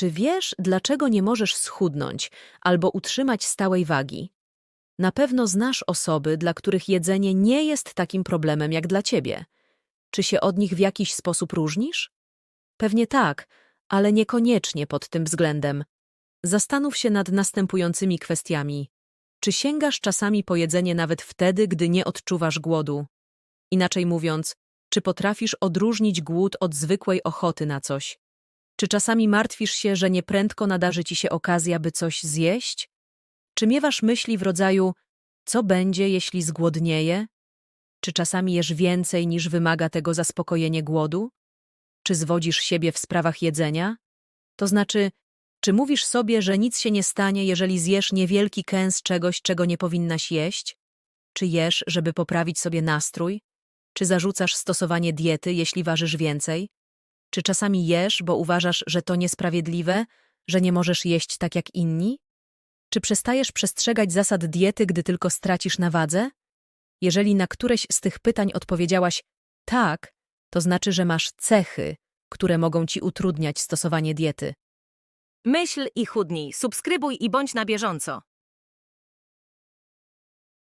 Czy wiesz, dlaczego nie możesz schudnąć albo utrzymać stałej wagi? Na pewno znasz osoby, dla których jedzenie nie jest takim problemem jak dla ciebie. Czy się od nich w jakiś sposób różnisz? Pewnie tak, ale niekoniecznie pod tym względem. Zastanów się nad następującymi kwestiami. Czy sięgasz czasami po jedzenie nawet wtedy, gdy nie odczuwasz głodu? Inaczej mówiąc, czy potrafisz odróżnić głód od zwykłej ochoty na coś? Czy czasami martwisz się, że nieprędko nadarzy ci się okazja, by coś zjeść? Czy miewasz myśli w rodzaju, co będzie, jeśli zgłodnieję? Czy czasami jesz więcej niż wymaga tego zaspokojenie głodu? Czy zwodzisz siebie w sprawach jedzenia? To znaczy, czy mówisz sobie, że nic się nie stanie, jeżeli zjesz niewielki kęs czegoś, czego nie powinnaś jeść? Czy jesz, żeby poprawić sobie nastrój? Czy zarzucasz stosowanie diety, jeśli ważysz więcej? Czy czasami jesz, bo uważasz, że to niesprawiedliwe, że nie możesz jeść tak jak inni? Czy przestajesz przestrzegać zasad diety, gdy tylko stracisz na wadze? Jeżeli na któreś z tych pytań odpowiedziałaś tak, to znaczy, że masz cechy, które mogą ci utrudniać stosowanie diety. Myśl i chudnij, subskrybuj i bądź na bieżąco.